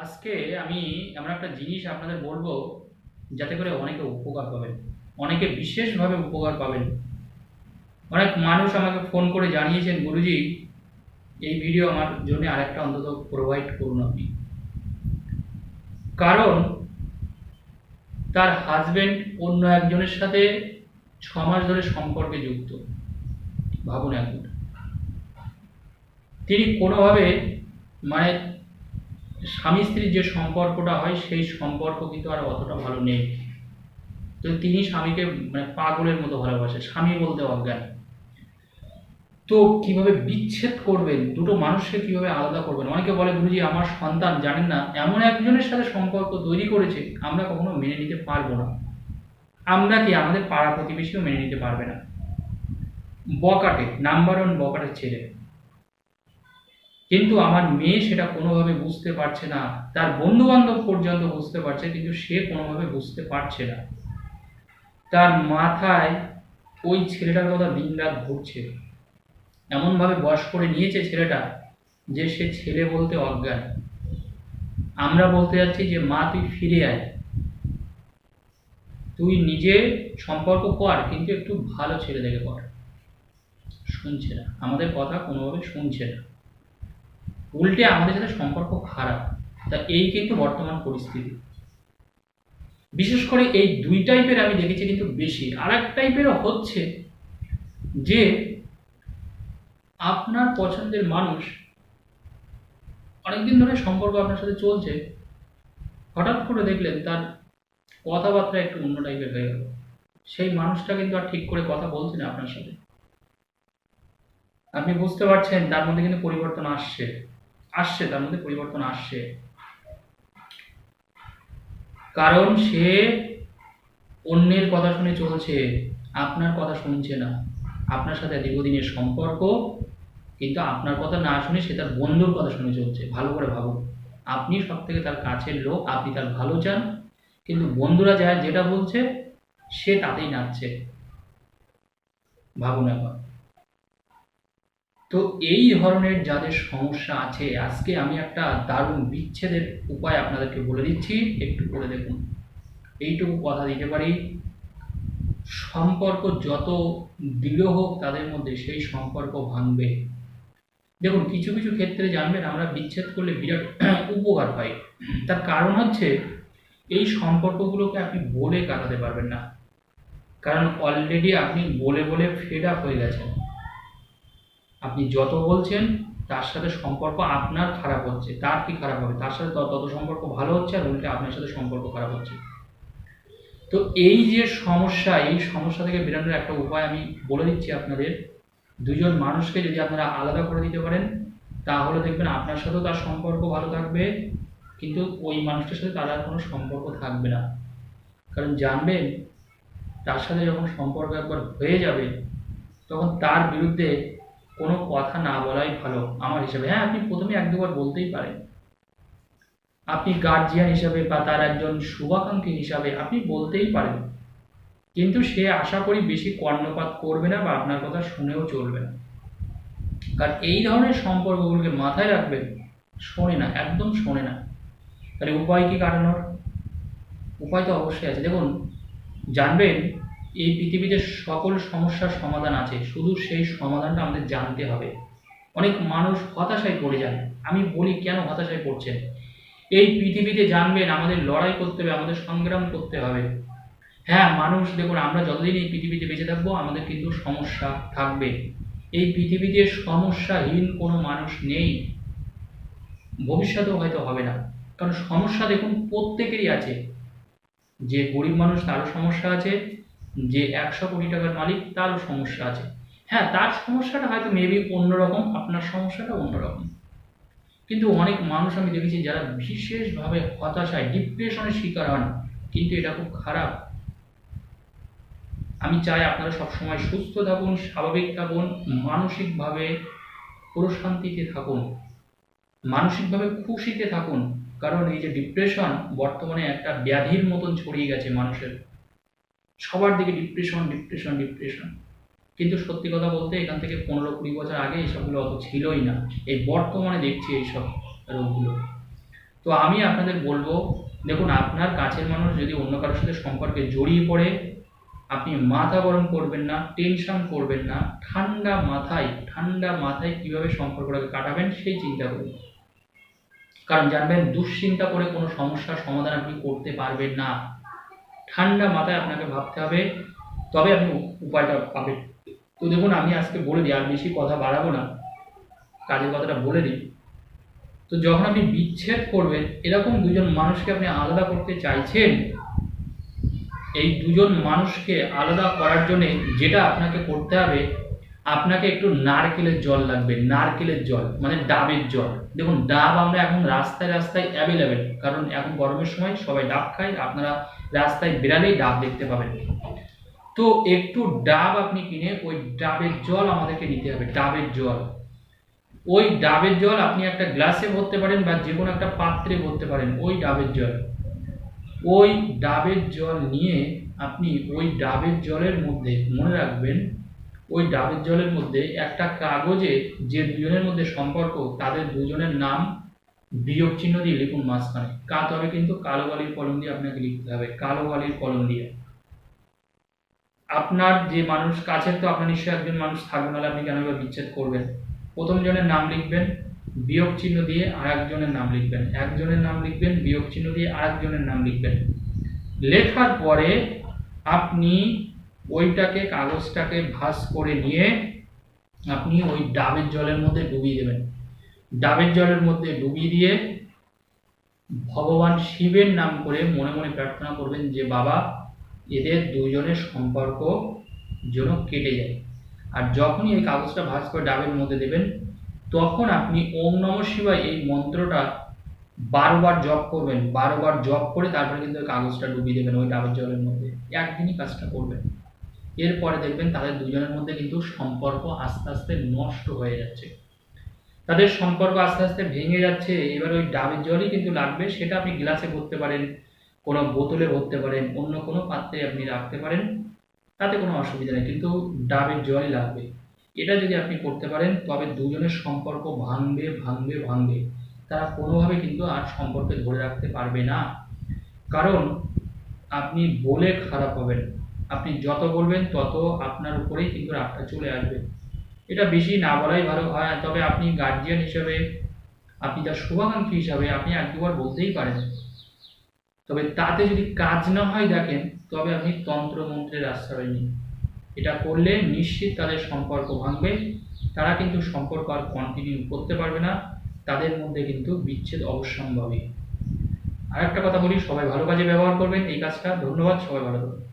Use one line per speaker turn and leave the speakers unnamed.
আজকে আমি এমন একটা জিনিস আপনাদের বলব, যাতে করে অনেকে উপকার পাবেন। অনেকে বিশেষভাবে উপকার পাবেন। অনেক মানুষ আমাকে ফোন করে জানিয়েছেন, গুরুজি, এই ভিডিও আমার জন্য আরেকটা অন্তত প্রোভাইড করুন আপনি। কারণ, তার হাজবেন্ড অন্য একজনের সাথে ছ মাস ধরে সম্পর্কে যুক্ত। ভাবুন একবার। তিনি কোনোভাবে মানে স্বামী স্ত্রীর যে সম্পর্কটা হয়, সেই সম্পর্ক কিন্তু আর অতটা ভালো নেই। তো তিনি স্বামীকে মানে পাগলের মতো ভালোবাসে, স্বামী বলতে অজ্ঞান। তো কীভাবে বিচ্ছেদ করবেন? দুটো মানুষকে কীভাবে আলাদা করবেন? অনেকে বলে, গুরুজি, আমার সন্তান, জানেন না, এমন একজনের সাথে সম্পর্ক তৈরি করেছে, আমরা কখনো মেনে নিতে পারব না। আমরা কি আমাদের পাড়া প্রতিবেশীও মেনে নিতে পারবে না? বকাটে নাম্বার ওয়ান বকাটের ছেলে। কিন্তু আমার মেয়ে সেটা কোনোভাবে বুঝতে পারছে না, তার বন্ধু বান্ধব পর্যন্ত বুঝতে পারছে, কিন্তু সে কোনোভাবে বুঝতে পারছে না। তার মাথায় ওই ছেলেটার কথা দিন রাত ঘুরছে। এমনভাবে বশ করে নিয়েছে ছেলেটা যে সে ছেলে বলতে অজ্ঞান। আমরা বলতে যাচ্ছি যে, মা, তুই ফিরে আয়। তুই নিজে সম্পর্ক কর, কিন্তু একটু ভালো ছেলে দেখে কর। শুনছে না। আমাদের কথা কোনোভাবে শুনছে না। উল্টে আমাদের সাথে সম্পর্ক খারাপ। তা এই কিন্তু বর্তমান পরিস্থিতি। বিশেষ করে এই দুই টাইপের আমি দেখেছি কিন্তু বেশি। আর এক টাইপেরও হচ্ছে যে আপনার পছন্দের মানুষ অনেকদিন ধরে সম্পর্ক আপনার সাথে চলছে, হঠাৎ করে দেখলেন তার কথাবার্তা একটু অন্য টাইপের হয়ে গেল। সেই মানুষটা কিন্তু আর ঠিক করে কথা বলছে না আপনার সাথে। আপনি বুঝতে পারছেন তার মধ্যে কিন্তু পরিবর্তন আসছে। আসছে, তার মধ্যে পরিবর্তন আসছে। কারণ সে অন্যের কথা শুনে চলছে, আপনার কথা শুনছে না। আপনার সাথে দীর্ঘদিনের সম্পর্ক, কিন্তু আপনার কথা না শুনে সে তার বন্ধুর কথা শুনে চলছে। ভালো করে ভাবুন। আপনি সব থেকে তার কাছের লোক, আপনি তার ভালো চান, কিন্তু বন্ধুরা যা, যেটা বলছে, সে তাতেই নাচছে। ভাবুন একবার। তো এই ধরনের যাদের সমস্যা আছে, আজকে আমি একটা দারুণ বিচ্ছেদের উপায় আপনাদেরকে বলে দিচ্ছি, একটু করে দেখুন। এইটুকু কথা দিতে পারি। সম্পর্ক যত দৃঢ় হোক তাদের মধ্যে সেই সম্পর্ক ভাঙবে। দেখুন, কিছু কিছু ক্ষেত্রে জানবেন, আমরা বিচ্ছেদ করলে বিরাট উপকার পাই। তার কারণ হচ্ছে, এই সম্পর্কগুলোকে আপনি বলে কাটাতে পারবেন না। কারণ অলরেডি আপনি বলে বলে ফেড আপ হয়ে গেছেন। আপনি যত বলছেন, তার সাথে সম্পর্ক আপনার খারাপ হচ্ছে, তার কি খারাপ হবে? তার সাথে তত সম্পর্ক ভালো হচ্ছে আর উল্টে আপনার সাথে সম্পর্ক খারাপ হচ্ছে। তো এই যে সমস্যা, এই সমস্যা থেকে বেরোনোর একটা উপায় আমি বলে দিচ্ছি আপনাদের। দুজন মানুষকে যদি আপনারা আলাদা করে দিতে পারেন, তাহলে দেখবেন আপনার সাথেও তার সম্পর্ক ভালো থাকবে, কিন্তু ওই মানুষটার সাথে তার আর কোনো সম্পর্ক থাকবে না। কারণ জানবেন, তার সাথে যখন সম্পর্ক একবার হয়ে যাবে, তখন তার বিরুদ্ধে কোনো কথা না বলাই ভালো আমার হিসাবে। হ্যাঁ আপনি প্রথমে এক দুবার বলতেই পারেন। আপনি গার্জিয়ান হিসাবে বা তার একজন শুভাকাঙ্ক্ষী হিসাবে আপনি বলতেই পারেন। কিন্তু সে আশা করি বেশি কর্ণপাত করবে না বা আপনার কথা শুনেও চলবে না। কারণ এই ধরনের সম্পর্কগুলোকে মাথায় রাখবেন, শোনে না, একদম শোনে না। তাহলে উপায় কি কাটানোর? উপায় তো অবশ্যই আছে। দেখুন, জানবেন এই পৃথিবীতে সকল সমস্যার সমাধান আছে। শুধু সেই সমাধানটা আমাদের জানতে হবে। অনেক মানুষ হতাশায় পড়ে যায়। আমি বলি, কেন হতাশায় পড়ছেন? এই পৃথিবীতে জানবেন, আমাদের লড়াই করতে হবে, আমাদের সংগ্রাম করতে হবে। হ্যাঁ মানুষ, দেখুন, আমরা যতদিন এই পৃথিবীতে বেঁচে থাকব, আমাদের কিন্তু সমস্যা থাকবে। এই পৃথিবীতে সমস্যাহীন কোনো মানুষ নেই। ভবিষ্যতেও হয়তো হবে না। কারণ সমস্যা, দেখুন, প্রত্যেকেরই আছে। যে গরিব মানুষ, তারও সমস্যা আছে। যে একশো কোটি টাকার মালিক, তারও সমস্যা আছে। হ্যাঁ তার সমস্যাটা হয়তো মেবি অন্যরকম, আপনার সমস্যাটা অন্যরকম। কিন্তু অনেক মানুষ আমি দেখেছি যারা বিশেষভাবে হতাশায় ডিপ্রেশনের শিকার হন, কিন্তু এটা খুব খারাপ। আমি চাই আপনারা সবসময় সুস্থ থাকুন, স্বাভাবিক থাকুন, মানসিকভাবে প্রশান্তিতে থাকুন, মানসিকভাবে খুশিতে থাকুন। কারণ এই যে ডিপ্রেশন বর্তমানে একটা ব্যাধির মতন ছড়িয়ে গেছে মানুষের। সবার দিকে ডিপ্রেশন ডিপ্রেশন ডিপ্রেশন কিন্তু সত্যি কথা বলতে এখান থেকে পনেরো কুড়ি বছর আগে এইসবগুলো অত ছিলই না। এই বর্তমানে দেখছি এইসব রোগগুলো। তো আমি আপনাদের বলব, দেখুন, আপনার কাছের মানুষ যদি অন্য কারোর সাথে সম্পর্কে জড়িয়ে পড়ে, আপনি মাথা গরম করবেন না টেনশন করবেন না, ঠান্ডা মাথায় ঠান্ডা মাথায় কীভাবে সম্পর্কটাকে কাটাবেন সেই চিন্তা করুন। কারণ জানবেন দুশ্চিন্তা করে কোনো সমস্যার সমাধান আপনি করতে পারবেন না। ঠান্ডা মাথায় আপনাকে ভাবতে হবে, তবে আপনি উপায়টা পাবেন। তো দেখুন, আমি আজকে বলে দিই, আর বেশি কথা বাড়াবো না। কাজের কথাটা বলে দিই। তো যখন আপনি বিচ্ছেদ করবেন, এরকম দুজন মানুষকে আপনি আলাদা করতে চাইছেন, এই দুজন মানুষকে আলাদা করার জন্য যেটা আপনাকে করতে হবে, আপনাকে একটু নারকেলের জল লাগবে, নারকেলের জল মানে ডাবের জল। দেখুন, ডাব আমরা এখন রাস্তায় রাস্তায় অ্যাভেলেবেল কারণ এখন গরমের সময় সবাই ডাব খায়, আপনারা রাস্তায় বেরালেই ডাব দেখতে পাবেন তো একটু ডাব আপনি কিনে ওই ডাবের জল আমাদেরকে নিতে হবে, ডাবের জল। ওই ডাবের জল আপনি একটা গ্লাসে ভরতে পারেন বা যে কোনো একটা পাত্রে ভরতে পারেন, ওই ডাবের জল। ওই ডাবের জল নিয়ে আপনি ওই ডাবের জলের মধ্যে মনে রাখবেন, ওই ডাবের জলের মধ্যে একটা কাগজে যে দুজনের মধ্যে সম্পর্ক, তাদের দুজনের নাম বিয়োগ চিহ্ন দিয়ে লিখুন মাঝখানে। কা তবে কিন্তু কালো বালির কলম দিয়ে আপনাকে লিখতে হবে। কালো বালির কলম দিয়ে। আপনার যে মানুষ, কাছের তো আপনার নিশ্চয়ই একজন মানুষ থাকবে, নাহলে আপনি কেন বিচ্ছেদ করবেন? প্রথম জনের নাম লিখবেন বিয়োগ চিহ্ন দিয়ে আর একজনের নাম লিখবেন। একজনের নাম লিখবেন বিয়োগ চিহ্ন দিয়ে আর একজনের নাম লিখবেন। লেখার পরে আপনি ওইটাকে, কাগজটাকে ভাঁজ করে নিয়ে আপনি ওই ডাবের জলের মধ্যে ডুবিয়ে দেবেন। ডাবের জলের মধ্যে ডুবিয়ে দিয়ে ভগবান শিবের নাম করে মনে মনে প্রার্থনা করবেন যে, বাবা, এদের দুজনের সম্পর্ক যেন কেটে যায়। আর যখনই এই কাগজটা ভাঁজ করে ডাবের মধ্যে দেবেন, তখন আপনি ওম নম শিবায় এই মন্ত্রটা বারোবার জপ করবেন, বারোবার জপ করে তারপরে কিন্তু ওই কাগজটা ডুবিয়ে দেবেন ওই ডাবের জলের মধ্যে। একদিনই কাজটা করবেন। এরপরে দেখবেন তাদের দুজনের মধ্যে কিন্তু সম্পর্ক আস্তে আস্তে নষ্ট হয়ে যাচ্ছে। তাদের সম্পর্ক আস্তে আস্তে ভেঙে যাচ্ছে। এবার ওই ডাবের জলই কিন্তু লাগবে, সেটা আপনি গ্লাসে ভরতে পারেন, কোনো বোতলে ভরতে পারেন, অন্য কোনো পাত্রে আপনি রাখতে পারেন, তাতে কোনো অসুবিধা নেই, কিন্তু ডাবের জলই লাগবে। এটা যদি আপনি করতে পারেন, তবে দুজনের সম্পর্ক ভাঙবে ভাঙবে ভাঙবে। তারা কোনোভাবে কিন্তু আর সম্পর্কে ধরে রাখতে পারবে না। কারণ আপনি বলে খারাপ হবেন। আপনি যত বলবেন, তত আপনার উপরেই কিন্তু রাগটা চলে আসবে। এটা বেশি না বলাই ভালো হয়। তবে আপনি গার্জিয়ান হিসেবে, আপনি তার শুভাকাঙ্ক্ষী হিসাবে আপনি এক দুবার বলতেই পারেন। তবে তাতে যদি কাজ না হয় দেখেন, তবে আপনি তন্ত্র মন্ত্রের আশ্রয় নিন। এটা করলে নিশ্চিত তাদের সম্পর্ক ভাঙবে। তারা কিন্তু সম্পর্ক আর কন্টিনিউ করতে পারবে না। তাদের মধ্যে কিন্তু বিচ্ছেদ অবশ্যম্ভাবী। আর একটা কথা বলি, সবাই ভালো কাজে ব্যবহার করবেন। এই কাজটা ধন্যবাদ, সবাই ভালো থাকবেন।